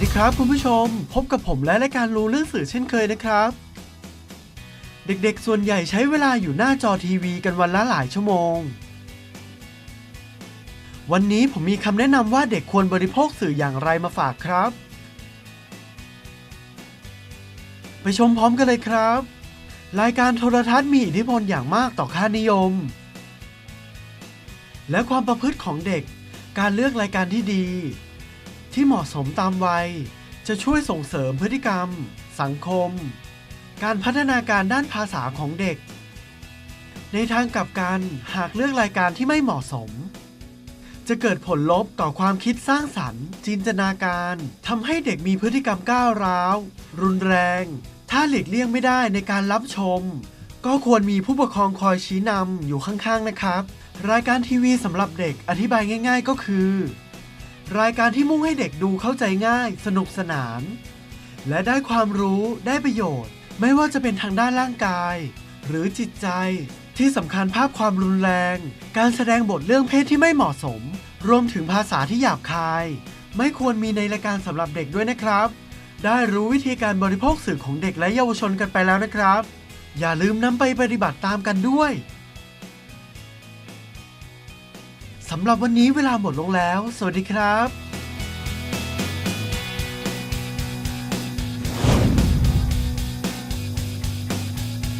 ัสดีครับคุณผู้ชม พบกับผมและรายการรู้เรื่องสื่อเช่นเคยนะครับ เด็กๆ ส่วนใหญ่ใช้เวลาอยู่หน้าจอทีวีกันวันละหลายชั่วโมง วันนี้ผมมีคำแนะนำว่าเด็กควรบริโภคสื่ออย่างไรมาฝากครับ ไปชมพร้อมกันเลยครับ รายการโทรทัศน์มีอิทธิพลอย่างมากต่อค่านิยม และความประพฤติของเด็ก การเลือกรายการที่ดี ที่เหมาะสมตามวัย จะช่วยส่งเสริมพฤติกรรม สังคม การพัฒนาการด้านภาษาของเด็ก ในทางกลับกันหากเลือกรายการที่ไม่เหมาะสม จะเกิดผลลบต่อความคิดสร้างสรรค์ จินตนาการทำให้เด็กมีพฤติกรรมก้าวร้าว รุนแรง ถ้าหลีกเลี่ยงไม่ได้ในการรับชม ก็ควรมีผู้ปกครองคอยชี้นำอยู่ข้างๆนะครับ รายการทีวีสำหรับเด็กอธิบายง่าย ๆ ก็คือ รายการที่มุ่งให้เด็กดูเข้าใจง่าย สนุกสนาน และได้ความรู้ได้ประโยชน์ ไม่ว่าจะเป็นทางด้านร่างกาย หรือจิตใจ ที่สำคัญภาพความรุนแรง การแสดงบทเรื่องเพศที่ไม่เหมาะสม รวมถึงภาษาที่หยาบคาย ไม่ควรมีในรายการสำหรับเด็กด้วยนะครับ ได้รู้วิธีการบริโภคสื่อของเด็กและเยาวชนกันไปแล้วนะครับ อย่าลืมนำไปปฏิบัติตามกันด้วย สำหรับวันนี้เวลาหมดลงแล้ว สวัสดีครับ